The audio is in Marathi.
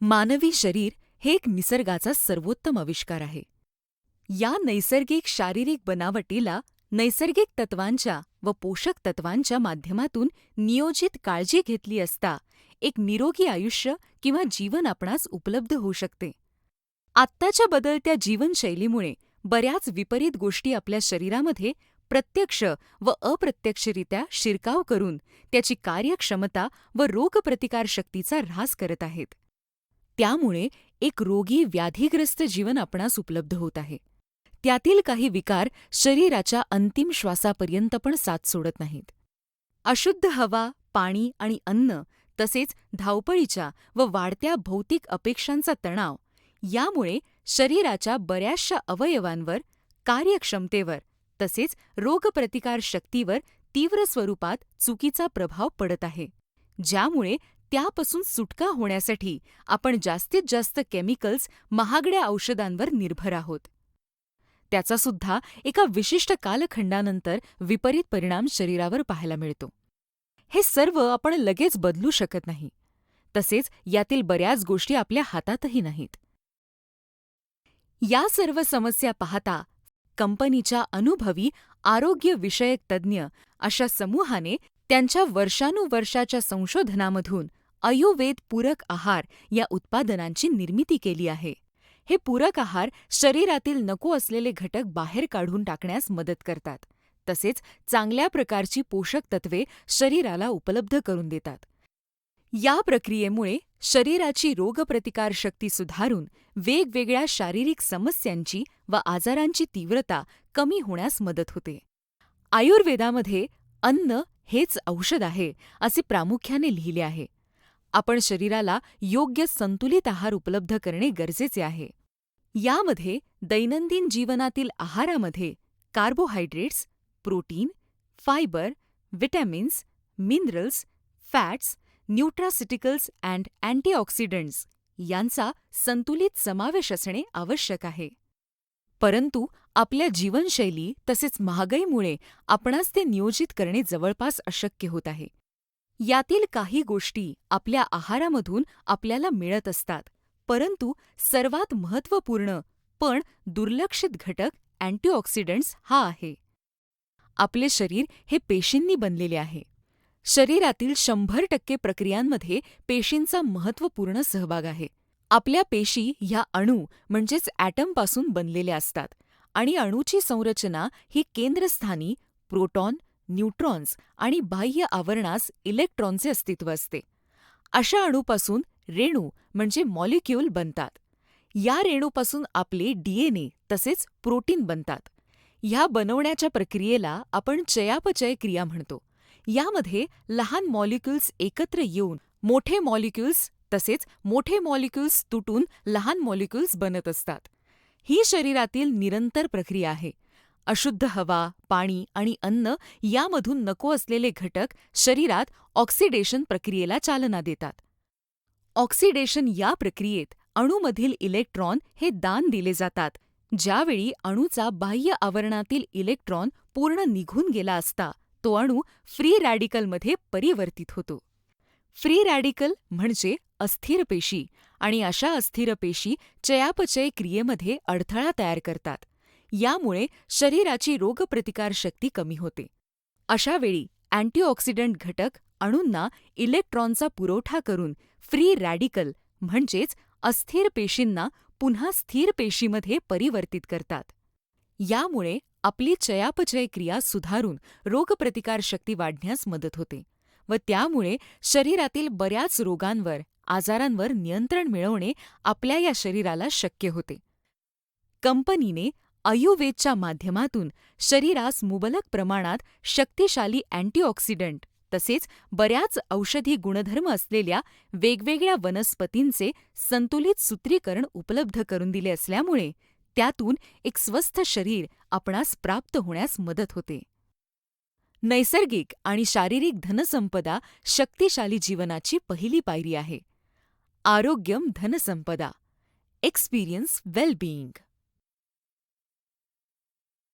मानवी शरीर हे एक निसर्गाचा सर्वोत्तम आविष्कार आहे. या नैसर्गिक शारीरिक बनावटीला नैसर्गिक तत्वांच्या व पोषक तत्वांच्या माध्यमातून नियोजित काळजी घेतली असता एक निरोगी आयुष्य किंवा जीवन आपणास उपलब्ध होऊ शकते. आत्ताच्या बदलत्या जीवनशैलीमुळे बऱ्याच विपरीत गोष्टी आपल्या शरीरामध्ये प्रत्यक्ष व अप्रत्यक्षरित्या शिरकाव करून त्याची कार्यक्षमता व रोगप्रतिकारशक्तीचा ऱ्हास करत आहेत. त्यामुळे एक रोगी व्याधीग्रस्त जीवन आपणास उपलब्ध होत आहे. त्यातील काही विकार शरीराच्या अंतिम श्वासापर्यंत पण साथ सोडत नाहीत. अशुद्ध हवा पाणी आणि अन्न तसेच धावपळीच्या व वाढत्या भौतिक अपेक्षांचा तणाव यामुळे शरीराच्या बऱ्याचशा अवयवांवर कार्यक्षमतेवर तसेच रोगप्रतिकारशक्तीवर तीव्र स्वरूपात चुकीचा प्रभाव पडत आहे ज्यामुळे त्यापासून सुटका होण्यासाठी आपण जास्तीत जास्त केमिकल्स महागड्या औषधांवर निर्भर आहोत. त्याचासुद्धा एका विशिष्ट कालखंडानंतर विपरीत परिणाम शरीरावर पाहायला मिळतो. हे सर्व आपण लगेच बदलू शकत नाही. तसेच यातील बऱ्याच गोष्टी आपल्या हातातही नाहीत. या सर्व समस्या पाहता कंपनीच्या अनुभवी आरोग्यविषयक तज्ज्ञ अशा समूहाने त्यांच्या वर्षानुवर्षाच्या संशोधनामधून आयुर्वेद पूरक आहार या उत्पादनांची निर्मिती केली आहे. हे पूरक आहार शरीरातील नको असलेले घटक बाहेर काढून टाकण्यास मदत करतात. तसेच चांगल्या प्रकारची पोषक तत्वे शरीराला उपलब्ध करून देतात. या प्रक्रियेमुळे शरीराची रोगप्रतिकारशक्ती सुधारून वेगवेगळ्या शारीरिक समस्यांची व आजारांची तीव्रता कमी होण्यास मदत होते. आयुर्वेदामध्ये अन्न हेच औषध आहे असे प्रामुख्याने लिहिले आहे. आपण शरीराला योग्य संतुलित आहार उपलब्ध करणे गरजेचे आहे. यामध्ये दैनंदिन जीवनातील आहारामध्ये carbohydrates protein fibre vitamins minerals fats nutraceuticals and antioxidants यांचा संतुलित समावेश असणे आवश्यक आहे. परंतु आपल्या जीवनशैली तसेच महागाईमुळे आपणास ते नियोजित करणे जवळपास अशक्य होत आहे. यातील काही गोष्टी आपल्या आहारामधून आपल्याला मिळत असतात परंतु सर्वात महत्त्वपूर्ण पण दुर्लक्षित घटक अँटीऑक्सिडंट्स हा आहे. आपले शरीर हे पेशींनी बनलेले आहे. शरीरातील शंभर टक्के प्रक्रियांमध्ये पेशींचा महत्त्वपूर्ण सहभाग आहे. आपल्या पेशी ह्या अणू म्हणजेच ॲटमपासून बनलेल्या असतात. आणि अणूची संरचना ही केंद्रस्थानी प्रोटॉन न्यूट्रॉन्स आणि बाह्य आवरणास इलेक्ट्रॉनचे अस्तित्व असते. अशा अणूपासून रेणू म्हणजे मॉलिक्यूल बनतात. या रेणूपासून आपले डीएनए तसेच प्रोटीन बनतात. ह्या बनवण्याच्या प्रक्रियेला आपण चयापचय क्रिया म्हणतो. यामध्ये लहान मॉलिक्युल्स एकत्र येऊन मोठे मॉलिक्युल्स तसेच मोठे मॉलिक्युल्स तुटून लहान मॉलिक्युल्स बनत असतात. ही शरीरातील निरंतर प्रक्रिया आहे. अशुद्ध हवा पाणी आणि अन्न यामधून नको असलेले घटक शरीरात ऑक्सिडेशन प्रक्रियेला चालना देतात. ऑक्सिडेशन या प्रक्रियेत अणूमधील इलेक्ट्रॉन हे दान दिले जातात ज्यावेळी अणूचा बाह्य आवरणातील इलेक्ट्रॉन पूर्ण निघून गेला असता तो अणू फ्री रॅडिकलमध्ये परिवर्तित होतो. फ्री रॅडिकल म्हणजे अस्थिर पेशी आणि अशा अस्थिर पेशी चयापचय क्रियेमध्ये अडथळा तयार करतात. यामुळे शरीराची रोगप्रतिकारशक्ती कमी होते. अशावेळी अँटीऑक्सिडंट घटक अणूंना इलेक्ट्रॉनचा पुरवठा करून फ्री रॅडिकल म्हणजेच अस्थिर पेशींना पुन्हा स्थिर पेशीमध्ये परिवर्तित करतात. यामुळे आपली चयापचय क्रिया सुधारून रोगप्रतिकारशक्ती वाढण्यास मदत होते व त्यामुळे शरीरातील बऱ्याच रोगांवर आजारांवर नियंत्रण मिळवणे आपल्या या शरीराला शक्य होते. कंपनीने आयुर्वेदच्या माध्यमातून शरीरास मुबलक प्रमाणात शक्तिशाली अँटीऑक्सिडंट तसेच बऱ्याच औषधी गुणधर्म असलेल्या वेगवेगळ्या वनस्पतींचे संतुलित सूत्रीकरण उपलब्ध करून दिले असल्यामुळे त्यातून एक स्वस्थ शरीर आपणास प्राप्त होण्यास मदत होते. नैसर्गिक आणि शारीरिक धनसंपदा शक्तिशाली जीवनाची पहिली पायरी आहे. आरोग्यम धनसंपदा. Experience wellbeing